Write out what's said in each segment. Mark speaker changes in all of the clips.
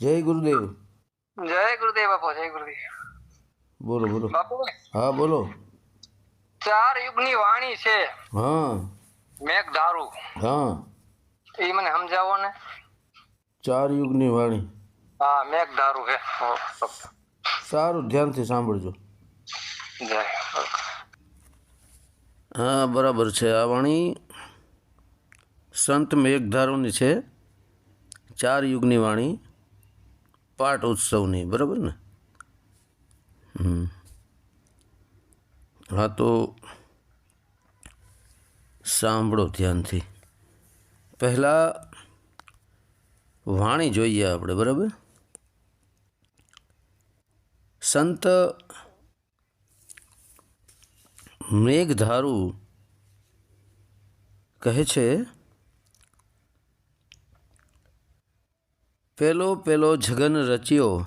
Speaker 1: જય ગુરુદેવ.
Speaker 2: જય ગુરુદેવ બાપુ જય ગુરુદેવ.
Speaker 1: બોલો બોલો.
Speaker 2: બાપુ?
Speaker 1: હા બોલો.
Speaker 2: ચાર યુગની વાણી છે.
Speaker 1: હા.
Speaker 2: મેઘ ધારું.
Speaker 1: હા.
Speaker 2: એ મને સમજાવો ને.
Speaker 1: ચાર યુગની વાણી.
Speaker 2: હા મેઘ ધારું હે
Speaker 1: સારું ધ્યાનથી સાંભળજો.
Speaker 2: જય.
Speaker 1: હા બરાબર છે. આ વાણી સંત મેઘધારુની છે. ચાર યુગની વાણી. પાઠ ઉત્સવની, બરાબર ને? હા તો સાંભળો ધ્યાનથી. પહેલાં વાણી જોઈએ આપણે, બરાબર? સંત મેઘધારુ કહે છે પેલો પેલો જગન રચ્યો.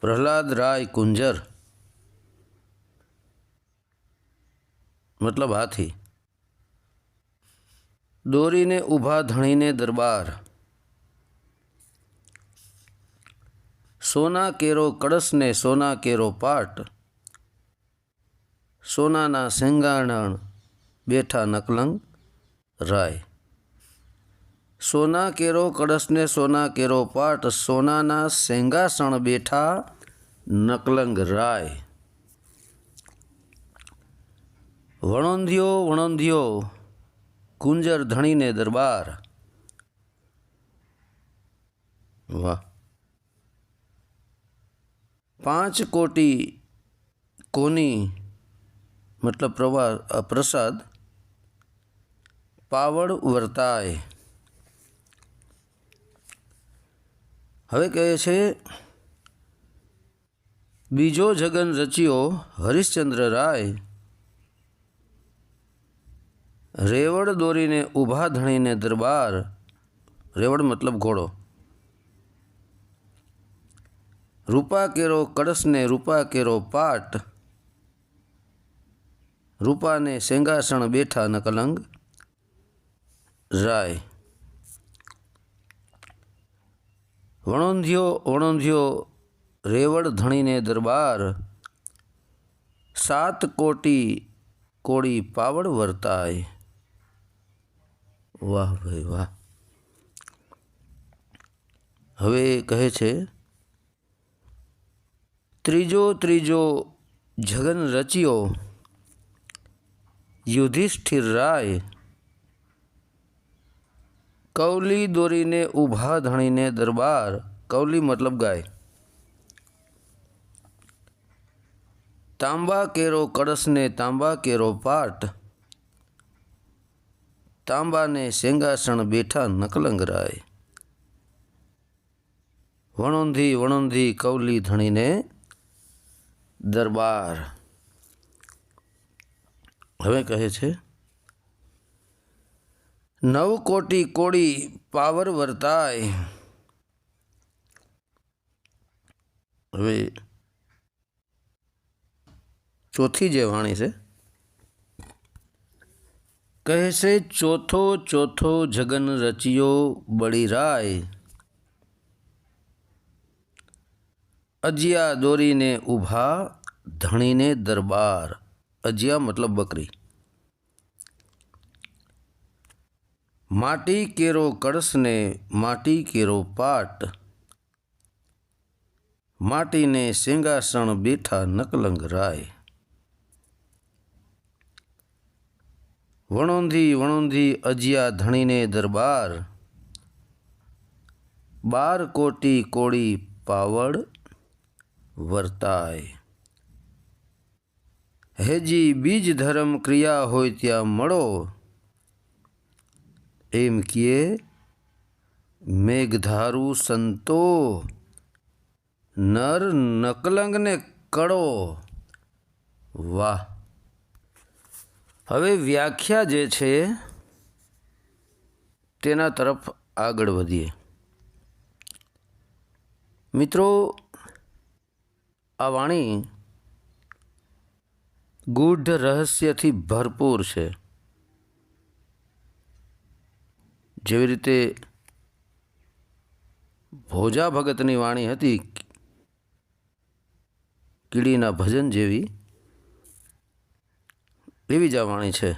Speaker 1: પ્રહલાદ રાય કુંજર. મતલબ હાથી. દોરીને ઊભા ધણીને દરબાર. સોના કેરો કળશને સોના કેરો પાટ. સોનાના સેંગાણણ બેઠા નકલંગ રાય. સોના કેરો કળશને સોના કેરો પાટ સોનાના સેંગાસણ બેઠા નકલંગ રાય. વણોંધિયો વણોંધિયો કુંજર ધણીને દરબાર. વાહ. પાંચ કોટી કોની મતલબ પ્રવા અ, પ્રસાદ પાવડ વર્તાય. હવે કહે છે, બીજો જગન રચ્યો હરિશ્ચંદ્ર રાય રેવડ દોરીને ઊભા ધણીને દરબાર. રેવડ મતલબ ઘોડો. રૂપા કેરો કળશને રૂપા કેરો પાટ, રૂપાને સેંગાસણ બેઠા નકલંગ. રાય વણોંધિયો વણોંધિયો, રેવડ ધણીને દરબાર, સાત કોટી કોળી પાવડ વર્તાય. વાહ ભાઈ વાહ. હવે કહે છે, ત્રીજો ત્રીજો જગન રચ્યો, યુધિષ્ઠિર રાય કૌલી દોરીને ઊભા ધણીને દરબાર, કૌલી મતલબ ગાય. તાંબા કેરો કળશને તાંબા કેરો પાટ, તાંબાને શેંગાસણ બેઠા નકલંગ રાય વણોંધી વણોંધી કૌલી ધણીને દરબાર. હવે કહે છે નવ કોટી કોડી પાવર વર્તાય હવે ચોથી જે વાણી છે કહે છે ચોથો ચોથો જગન રચ્યો બળીરાય અજિયા દોરીને ઊભા, ધણીને દરબાર. અજિયા મતલબ બકરી. માટી કેરો કળશને માટી કેરો પાટ. માટીને સેંગાસણ બેઠા નકલંગ રાય. વણોંધી વણોંધી અજિયા ધણીને દરબાર. બાર કોટી કોળી પાવડ વર્તાય. હેજી બીજ ધર્મ ક્રિયા હોય ત્યાં મળો. એમ કીએ, મેઘધારુ સંતો, નર નકલંગને કળો. વાહ. હવે વ્યાખ્યા જે છે, તેના તરફ આગળ વધીએ. મિત્રો, આ વાણી ગૂઢ રહસ્યથી ભરપૂર છે. જેવી રીતે ભોજા ભગતની વાણી હતી, કીડીના ભજન જેવી, એવી જ આ વાણી છે.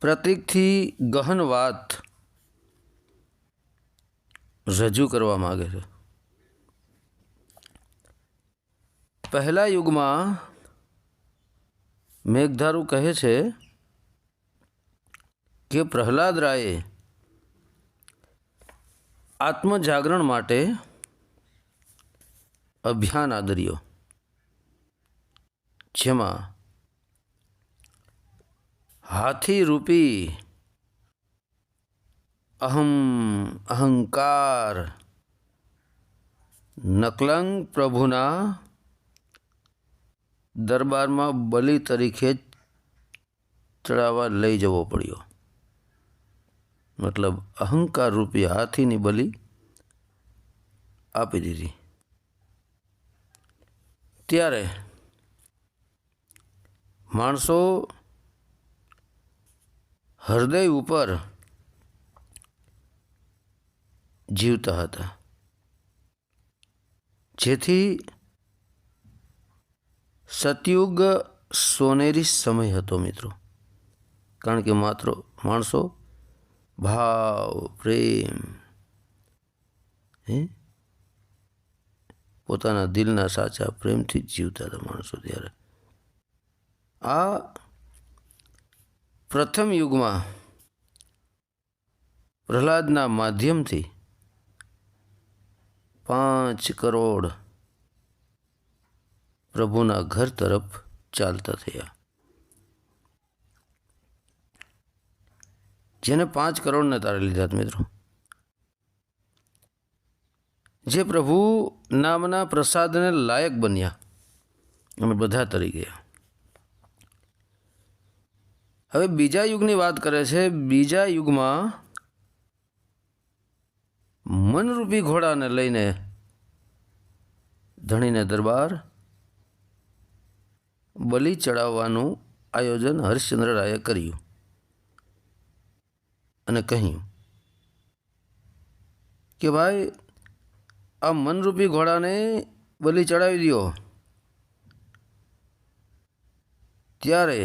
Speaker 1: પ્રતિકથી ગહન વાત રજૂ કરવા માગે છે. પહેલા યુગમાં મેઘધારુ કહે છે કે પ્રહલાદ રાયે આત્મજાગરણ માટે અભિયાન આદર્યો. જેમાં હાથી રૂપી અહમ અહંકાર નકલંગ પ્રભુના દરબારમાં બલિ તરીકે ચડાવવા લઈ જવો પડ્યો. મતલબ અહંકાર રૂપી હાથીની બલિ આપી દીધી. ત્યારે માણસો હૃદય ઉપર જીવતા હતા. જેથી સતયુગ સોનેરી સમય હતો મિત્રો. કારણ કે માત્ર માણસો ભાવ, પ્રેમ, હે? પોતાના દિલના સાચા પ્રેમથી જ જીવતા હતા માણસો ત્યારે. આ પ્રથમ યુગમાં પ્રહલાદના માધ્યમથી પાંચ કરોડ પ્રભુના ઘર તરફ ચાલતા થયા. જેને પાંચ કરોડના તારે લીધા મિત્રો. જે પ્રભુ નામના પ્રસાદને લાયક બન્યા. અમે બધા તરી ગયા. હવે બીજા યુગની વાત કરે છે. બીજા યુગમાં મનરૂપી ઘોડાને લઈને ધણીને દરબાર બલિ ચડાવવાનું આયોજન હરિશ્ચંદ્ર રાયે કર્યું. અને કહ્યું, કે ભાઈ, આ મનરૂપી ઘોડાને બલિ ચડાવી દો ત્યારે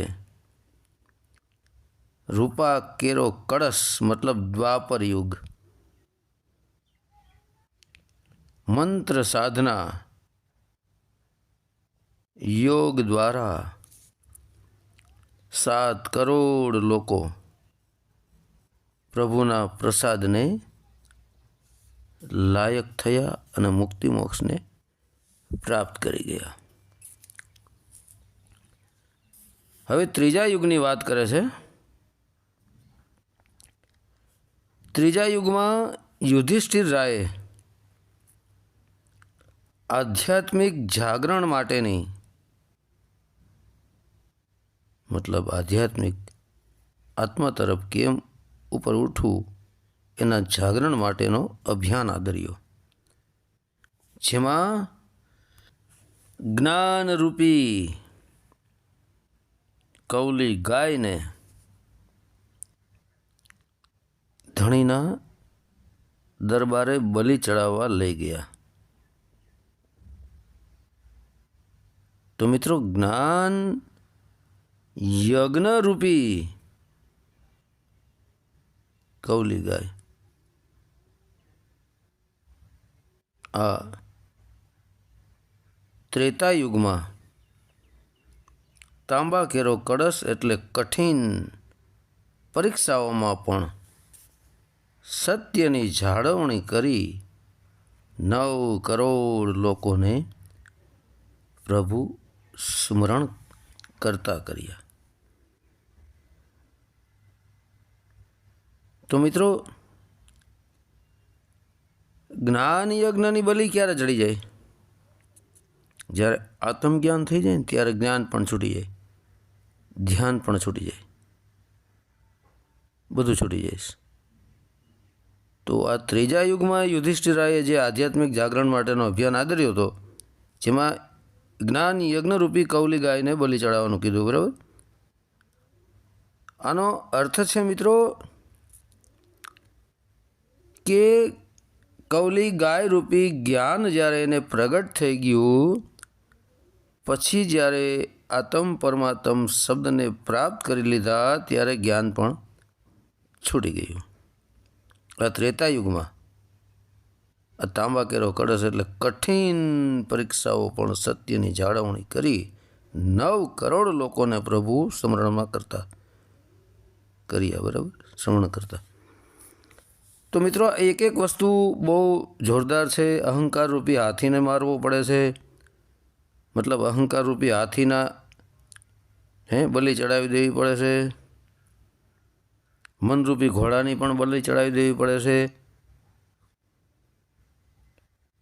Speaker 1: રૂપા કેરો કળશ, મતલબ દ્વાપર યુગ, મંત્ર સાધના યોગ દ્વારા સાત કરોડ લોકો પ્રભુના પ્રસાદને લાયક થયા અને મુક્તિ મોક્ષને પ્રાપ્ત કરી ગયા. હવે ત્રીજા યુગની વાત કરે છે. ત્રીજા યુગમાં યુધિષ્ઠિર રાયે આધ્યાત્મિક જાગરણ માટેની મતલબ આધ્યાત્મિક આત્મા તરફ કેમ ઉપર ઉઠવું એના જાગરણ માટેનો અભિયાન આદર્યો. જેમાં જ્ઞાનરૂપી કૌલી ગાયને ધણીના દરબારે બલિ ચડાવવા લઈ ગયા. તો મિત્રો, જ્ઞાન યજ્ઞરૂપી કૌલી ગાય. આ ત્રેતા યુગમાં તાંબા કેરો કળશ એટલે કઠિન પરીક્ષાઓમાં પણ સત્યની જાળવણી કરી નવ કરોડ લોકોને પ્રભુ સ્મરણ કરતા કર્યા. તો મિત્રો, જ્ઞાન યજ્ઞની બલિ ક્યારે ચડી જાય? જ્યારે આત્મજ્ઞાન થઈ જાય ને ત્યારે જ્ઞાન પણ છૂટી જાય. ધ્યાન પણ છૂટી જાય. બધું છૂટી જાય. તો આ ત્રીજા યુગમાં યુધિષ્ઠિરાએ જે આધ્યાત્મિક જાગરણ માટેનો અભિયાન આદર્યો હતો, જેમાં જ્ઞાન યજ્ઞરૂપી કૌલી ગાયને બલિ ચડાવવાનું કીધું, બરાબર? આનો અર્થ છે મિત્રો કે કૌલી ગાય રૂપી જ્ઞાન જ્યારે એને પ્રગટ થઈ ગયું, પછી જ્યારે આતમ પરમાત્મ શબ્દને પ્રાપ્ત કરી લીધા, ત્યારે જ્ઞાન પણ છૂટી ગયું. આ ત્રેતા યુગમાં આ તાંબા કેરો કળશ એટલે કઠિન પરીક્ષાઓ પણ સત્યની જાળવણી કરી નવ કરોડ લોકોને પ્રભુ સ્મરણમાં કરતા. કર્યા બરાબર? શ્રવણ કરતા. તો મિત્રો, એક એક વસ્તુ બહુ જોરદાર છે. અહંકાર રૂપી હાથીને મારવો પડે છે. મતલબ અહંકાર રૂપી હાથીના, હે, બલિ ચડાવી દેવી પડે છે. મનરૂપી ઘોડાની પણ બલિ ચડાવી દેવી પડે છે.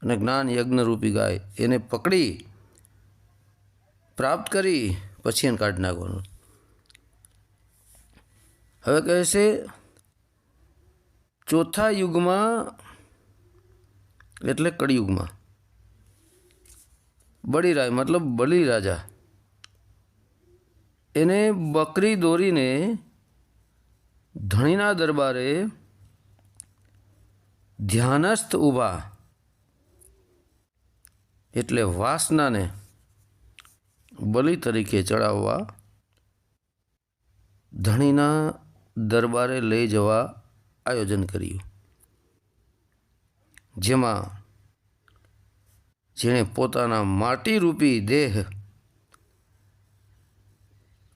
Speaker 1: અને જ્ઞાન યજ્ઞરૂપી ગાય, એને પકડી, પ્રાપ્ત કરી, પછી એને કાઢી નાખવાનું. હવે કહે છે ચોથા યુગમાં એટલે કળિયુગમાં. બળીરાજ મતલબ બલિ રાજા એને બકરી દોરીને ધણીના દરબારે ધ્યાનસ્થ ઊભા. એટલે વાસનાને બલિ તરીકે ચડાવવા, ધણીના દરબારે લઈ જવા આયોજન કર્યું. જેમાં જેણે પોતાના માટીરૂપી દેહ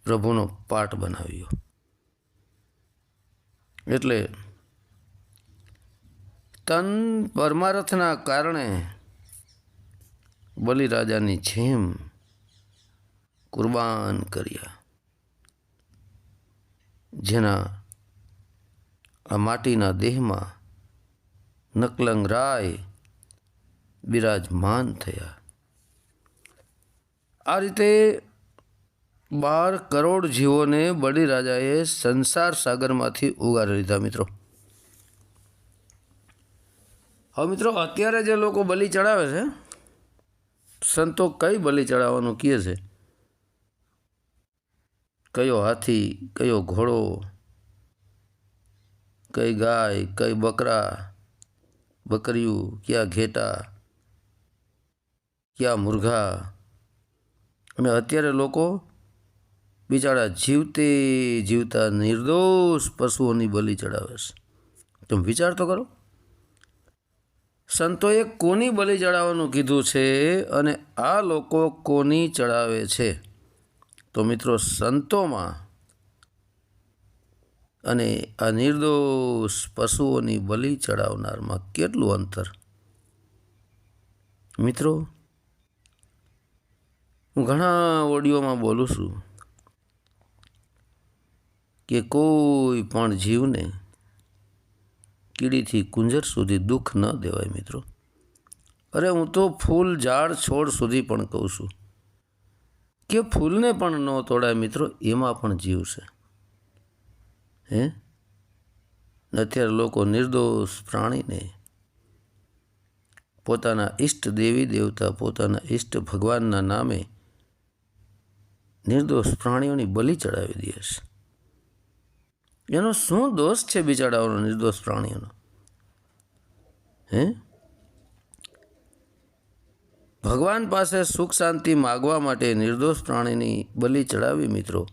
Speaker 1: પ્રભુનો પાઠ બનાવ્યો. એટલે તન પરમારથના કારણે બલિરાજાની જેમ કુરબાન કર્યા. જેના આ માટીના દેહમાં નકલંગ રાય બિરાજમાન થયા. આ રીતે બાર કરોડ જીવોને બળીરાજાએ સંસાર સાગરમાંથી ઉગારી લીધા મિત્રો. હવે મિત્રો, અત્યારે જે લોકો બલિ ચડાવે છે, સંતો કઈ બલિ ચડાવવાનું કહે છે? કયો હાથી, કયો ઘોડો કઈ ગાય, કઈ બકરા બકરીયું ક્યાં ઘેટા, ક્યાં મુરઘા? અને અત્યારે લોકો બિચારા જીવતે જીવતા નિર્દોષ પશુઓની બલિ ચડાવે છે. તમે વિચાર તો કરો. સંતોએ કોની બલિ ચડાવવાનું કીધું છે અને આ લોકો કોની ચડાવે છે? તો મિત્રો સંતોમાં અને આ નિર્દોષ પશુઓની બલિ ચડાવનારમાં કેટલું અંતર? મિત્રો, હું ઘણા ઓડિયોમાં બોલું છું કે કોઈ પણ જીવને કીડીથી કુંજર સુધી દુઃખ ન દેવાય મિત્રો. અરે, હું તો ફૂલ ઝાડ છોડ સુધી પણ કહું છું કે ફૂલને પણ ન તોડાય મિત્રો, એમાં પણ જીવ છે. હે? અત્યારે લોકો નિર્દોષ પ્રાણીને પોતાના ઈષ્ટ દેવી દેવતા, પોતાના ઈષ્ટ ભગવાનના નામે નિર્દોષ પ્રાણીઓની બલિ ચડાવી દે છે. એનો શું દોષ છે બિચારાઓનો નિર્દોષ પ્રાણીઓનો? હે? ભગવાન પાસે સુખ શાંતિ માગવા માટે નિર્દોષ પ્રાણીની બલિ ચડાવી, મિત્રો.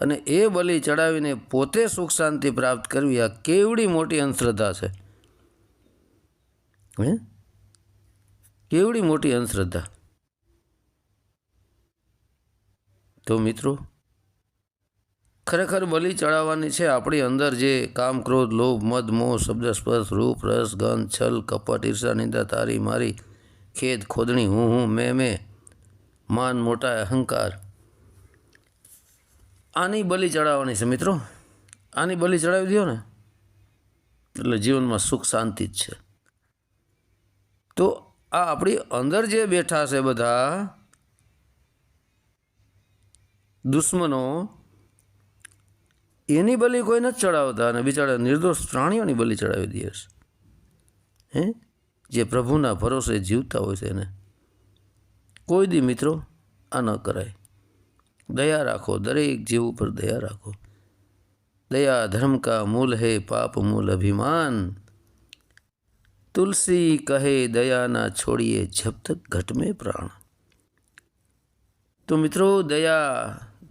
Speaker 1: અને એ બલિ ચડાવીને પોતે સુખ શાંતિ પ્રાપ્ત કરવી આ કેવડી મોટી અંધશ્રદ્ધા છે. હે? કેવડી મોટી અંધશ્રદ્ધા. તો મિત્રો, ખરેખર બલિ ચડાવવાની છે આપણી અંદર જે કામ, ક્રોધ, લોભ, મદ, મોહ, શબ્દ, સ્પર્શ, રૂપ, રસ, ગંધ, છલ, કપટ, ઈર્ષા, નિંદા, તારી, મારી, ખેદ, ખોદણી, હું હું, મેં મેં, માન, મોટા, અહંકાર આની બલિ ચડાવવાની છે મિત્રો. આની બલિ ચડાવી દો ને. એટલે જીવનમાં સુખ શાંતિ જ છે. તો આ આપણી અંદર જે બેઠા છે બધા, દુશ્મનો, એની બલિ કોઈ નથી ચડાવતા અને બિચારા નિર્દોષ પ્રાણીઓની બલિ ચડાવી દે છે. હે? જે પ્રભુના ભરોસે જીવતા હોય છે એને. કોઈ દી મિત્રો આ ન કરાય. દયા રાખો દરેક જીવ ઉપર દયા રાખો દયા ધર્મ કા મૂલ હે પાપ મૂલ અભિમાન તુલસી કહે દયાના છોડીએ જબ તક ઘટ મેં પ્રાણ તો મિત્રો દયા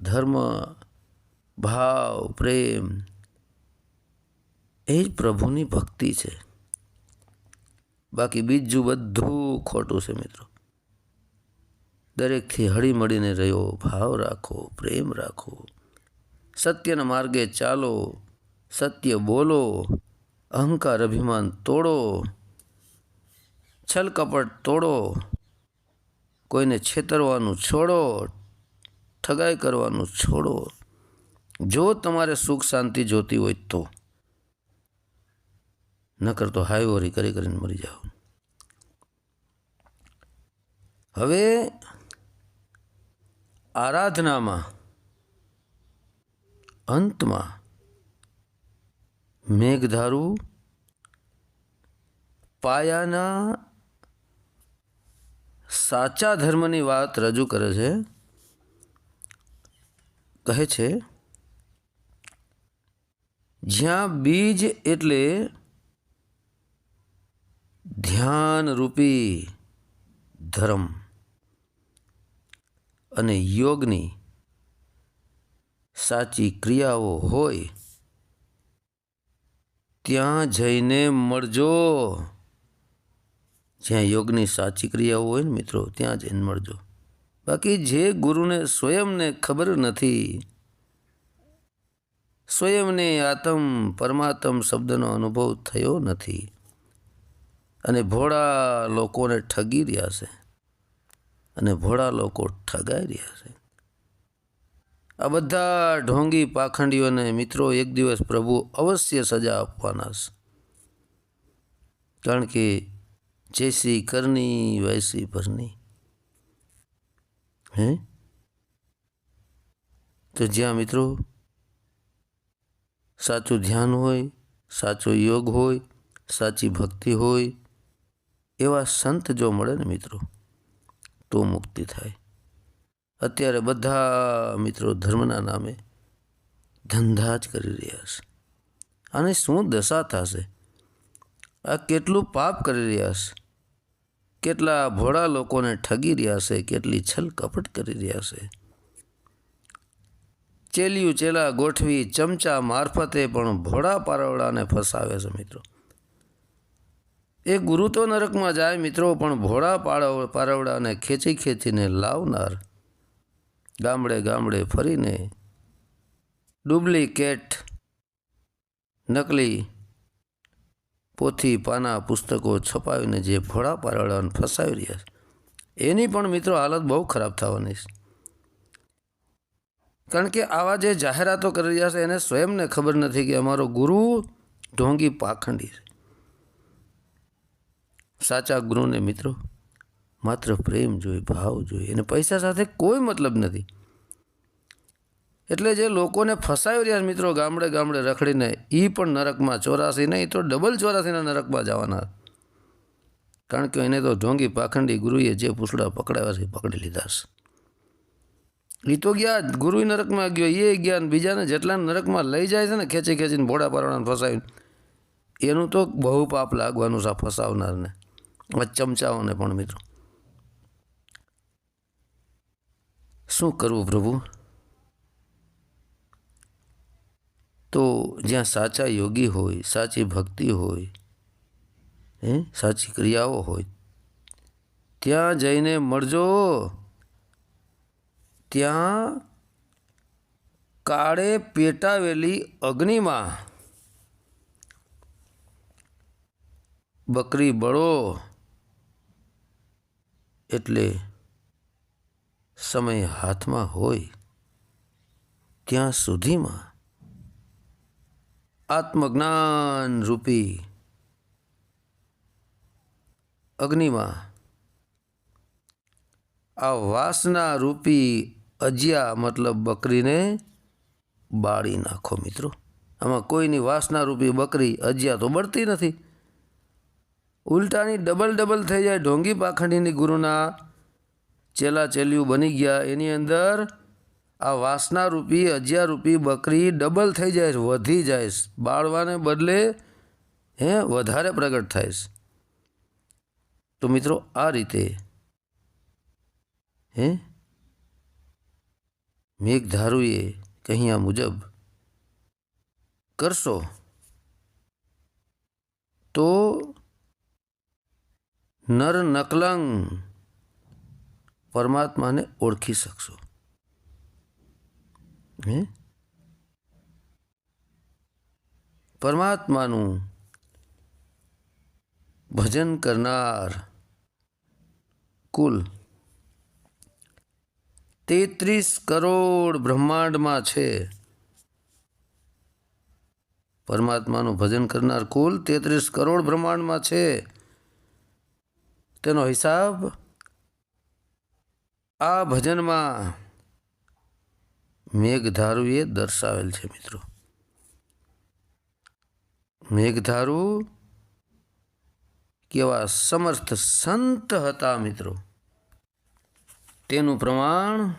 Speaker 1: ધર્મ ભાવ પ્રેમ એ જ પ્રભુની ભક્તિ છે બાકી બીજું બધું ખોટું છે મિત્રો દરેકથી હળી મળીને રહ્યો, ભાવ રાખો, પ્રેમ રાખો. સત્યના માર્ગે ચાલો, સત્ય બોલો, અહંકાર અભિમાન તોડો છલકપટ તોડો, કોઈને છેતરવાનું છોડો, ઠગાઈ કરવાનું છોડો. જો તમારે સુખ શાંતિ જોતી હોય તો. નકર તો હાઈવરી કરી કરીને મરી જાઓ. હવે આરાધનામાં, અંતમાં, મેઘધારુ, પાયાના સાચા ધર્મની વાત રજૂ કરે છે, કહે છે, જ્યાં બીજ એટલે ધ્યાનરૂપી ધર્મ. અને યોગની સાચી ક્રિયાઓ હોય, ત્યાં જઈને મળજો. જ્યાં યોગની સાચી ક્રિયાઓ હોય ને મિત્રો, ત્યાં જઈને મળજો. બાકી જે ગુરુને સ્વયંને ખબર નથી, સ્વયંને આત્મ પરમાત્મ શબ્દનો અનુભવ થયો નથી. અને ભોળા લોકોને ઠગી રહ્યા છે. અને ભોળા લોકો ઠગાઈ રહ્યા છે. આ બધા ઢોંગી પાખંડીઓને મિત્રો, એક દિવસ પ્રભુ અવશ્ય સજા આપવાના છે. કારણ કે જેસી કરની વૈસી ભરની. હે? તો જ્યાં મિત્રો સાચું ધ્યાન હોય, સાચો યોગ હોય, સાચી ભક્તિ હોય, એવા સંત જો મળે ને મિત્રો તો મુક્તિ થાય. અત્યારે બધા મિત્રો ધર્મના નામે ધંધા જ કરી રહ્યા છે. અને શું દશા થશે? આ કેટલું પાપ કરી રહ્યા છે? કેટલા ભોળા લોકોને ઠગી રહ્યા છે? કેટલી છલ કપટ કરી રહ્યા છે? ચેલિયું ચેલા ગોઠવી ચમચા મારફતે પણ ભોળા પારવડાને ફસાવે છે મિત્રો. એ ગુરુ તો નરકમાં જાય, મિત્રો, પણ ભોળા પાડવ, પારવડાને ખેંચી ખેંચીને લાવનાર. ગામડે ગામડે ફરીને ડુપ્લિકેટ નકલી પોથી પાના પુસ્તકો છપાવીને જે ભોળા પારવડાને ફસાવી રહ્યા છે. એની પણ, મિત્રો, હાલત બહુ ખરાબ થવાની છે. કારણ કે આવા જે જાહેરાતો કરી રહ્યા છે, એને સ્વયંને ખબર નથી કે અમારો ગુરુ ઢોંગી પાખંડી છે. સાચા ગુરુને મિત્રો, માત્ર પ્રેમ જોઈએ ભાવ જોઈએ અને પૈસા સાથે કોઈ મતલબ નથી. એટલે જે લોકોને ફસાવી રહ્યા મિત્રો, ગામડે ગામડે રખડીને એ પણ નરકમાં ચોરાસી નહીં, તો ડબલ ચોરાસીના નરકમાં જવાના કારણ કે એને તો ઢોંગી પાખંડી ગુરુએ જે પૂછડા પકડાવ્યા છે પકડી લીધા છે. એ તો ગયા ગુરુ નરકમાં ગયો એ ગયા બીજાને જેટલા નરકમાં લઈ જાય છે ને, ખેંચી ખેંચીને ભોળા પારવાના ફસાવીને, એનું તો બહુ પાપ લાગવાનું છે ફસાવનારને. ચમચાઓને પણ મિત્રો. શું કરવું પ્રભુ? તો જ્યાં સાચા યોગી હોય, સાચી ભક્તિ હોય, હે, સાચી ક્રિયાઓ હોય, ત્યાં જઈને મળજો. ત્યાં કાળે પેટાવેલી અગ્નિમાં બકરી બળો. એટલે સમય હાથમાં હોય, ત્યાં સુધીમાં આત્મજ્ઞાન રૂપી અગ્નિમાં આ વાસના રૂપી અજિયા મતલબ બકરીને બાળી નાખો મિત્રો. આમાં કોઈની વાસના રૂપી બકરી અજિયા તો બળતી નથી. ઉલટાની ડબલ ડબલ થઈ જાય ઢોંગી પાખંડીની ગુરુના ચેલા ચેલિયું બની ગયા. એની અંદર આ વાસના રૂપી અજ્યા રૂપી બકરી ડબલ થઈ જાય, વધી જાય. બાળવાને બદલે, હે, વધારે પ્રગટ થાય તો મિત્રો, આ રીતે, હે, મેઘધારુએ કહ્યા મુજબ કરશો, તો નર નકલંગ પરમાત્માને ઓળખી શકશો. હે? પરમાત્માનું ભજન કરનાર કુલ તેત્રીસ કરોડ બ્રહ્માંડમાં છે. પરમાત્માનું ભજન કરનાર કુલ તેત્રીસ કરોડ બ્રહ્માંડમાં છે. તેનો હિસાબ આ ભજનમાં મેઘધારુએ દર્શાવેલ છે, મિત્રો. મેઘધારુ કેવા સમર્થ સંત હતા, મિત્રો. તેનું પ્રમાણ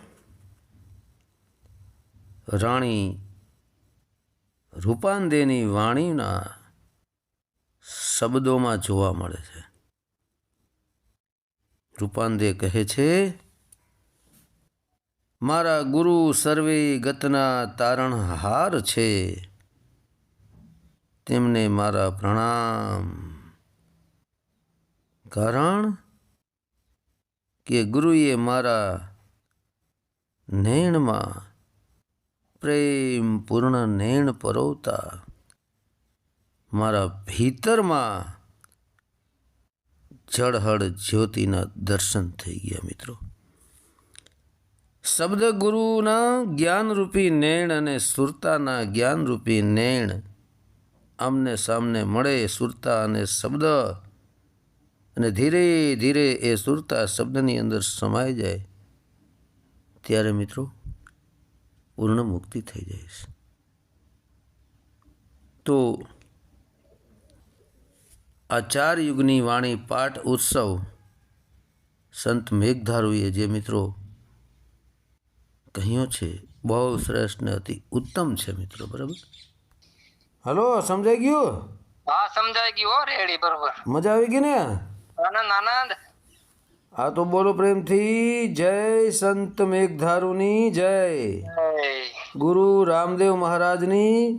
Speaker 1: રાણી રૂપાંદેની વાણીના શબ્દોમાં જોવા મળે છે. રૂપાંદે કહે છે, મારા ગુરુ સર્વે ગતના તારણહાર છે. તેમને મારા પ્રણામ. કારણ કે ગુરુએ મારા નૈણમાં પ્રેમ પૂર્ણ નૈણ પરોવતા મારા ભીતરમાં જળહળ જ્યોતિના દર્શન થઈ ગયા મિત્રો. શબ્દ ગુરુના જ્ઞાનરૂપી નેણ અને સુરતાના જ્ઞાનરૂપી નેણ આમને સામને મળે સુરતા અને શબ્દ અને ધીરે ધીરે એ સુરતા શબ્દની અંદર સમાઈ જાય ત્યારે મિત્રો પૂર્ણ મુક્તિ થઈ જાય છે. તો આ ચાર યુગની વાણી પાઠ ઉત્સવ સંત મેઘધારુએ જે મિત્રો કહ્યું છે બહુ શ્રેષ્ઠ ને અતિ ઉત્તમ છે મિત્રો બરાબર? હલો સમજાઈ ગયું?
Speaker 2: હા સમજાઈ ગયું હો રેડી બરોબર.
Speaker 1: મજા આવી ગઈ ને?
Speaker 2: આનંદ આનંદ.
Speaker 1: હા તો બોલો પ્રેમથી જય સંત મેઘધારુની જય.
Speaker 2: જય.
Speaker 1: ગુરુ રામદેવ મહારાજની